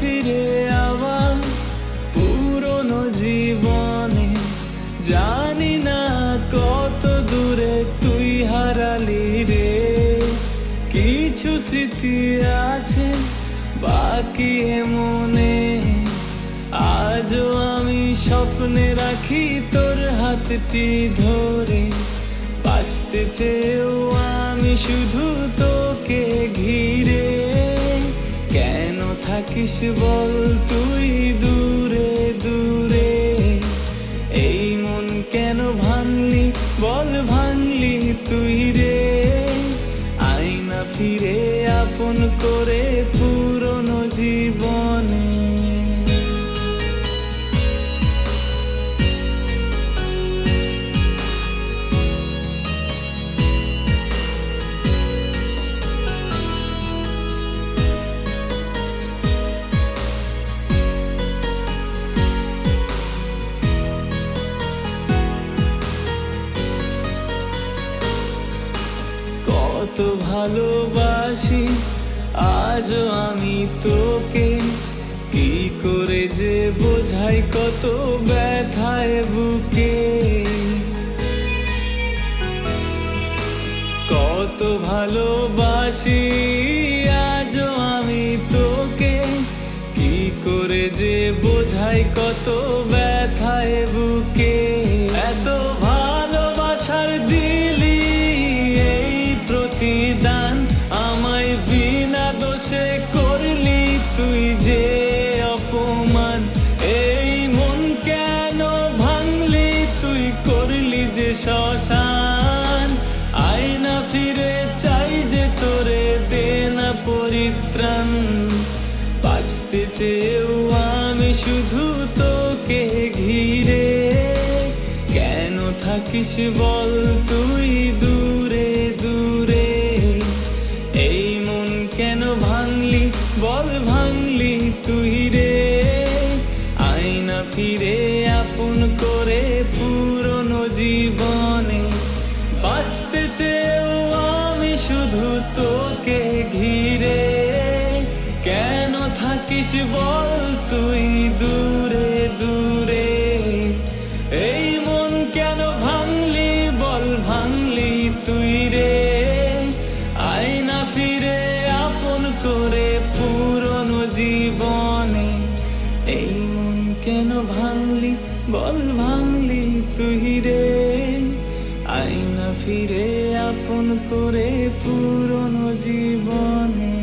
ফিরে আবার পুরনো জীবনে জানি না কত দূরে তুই হারালি রে। কিছু স্মৃতি আছে, বাকি মনে। আজও আমি স্বপ্নে রাখি তোর হাতটি ধরে। বাঁচতে চেয়েও আমি শুধু তোকে ঘিরে। থাকিস বল তুই দূরে দূরে। এই মন কেন ভাঙলি? বল ভাঙলি তুই রে। আয়না ফিরে আপন করে পুরনো জীবনে কত ভালোবাসি, আজও আমি তোকে। কি করে যে বোঝাই কত ব্যথায় বুকে। কত ভালোবাসি, আজও আমি তোকে। কি করে যে বোঝাই কত ব্যথায় বুকে। এত করলি যে শ্মশান, আয়না ফিরে চাই যে তোরে দেনা পরিত্রাণ। বাঁচতে চেয়েও আমি শুধু তোকে ঘিরে। কেন থাকিস বল তুই দূরে দূরে? এই মন কেন ভাঙলি, বল ভাঙলি তুই রে? আয়না ফিরে আপন করে জীবনে বাঁচতে চেয়েও আমি শুধু তোকে ঘিরে। কেন থাকিস বল তুই দূরে দূরে? এই মন কেন ভাঙলি বল ভাঙলি তুই রে? আয়না ফিরে আপন করে পুরনো জীবনে এই মন কেন ভাঙলি বল করে পুরনো জীবনে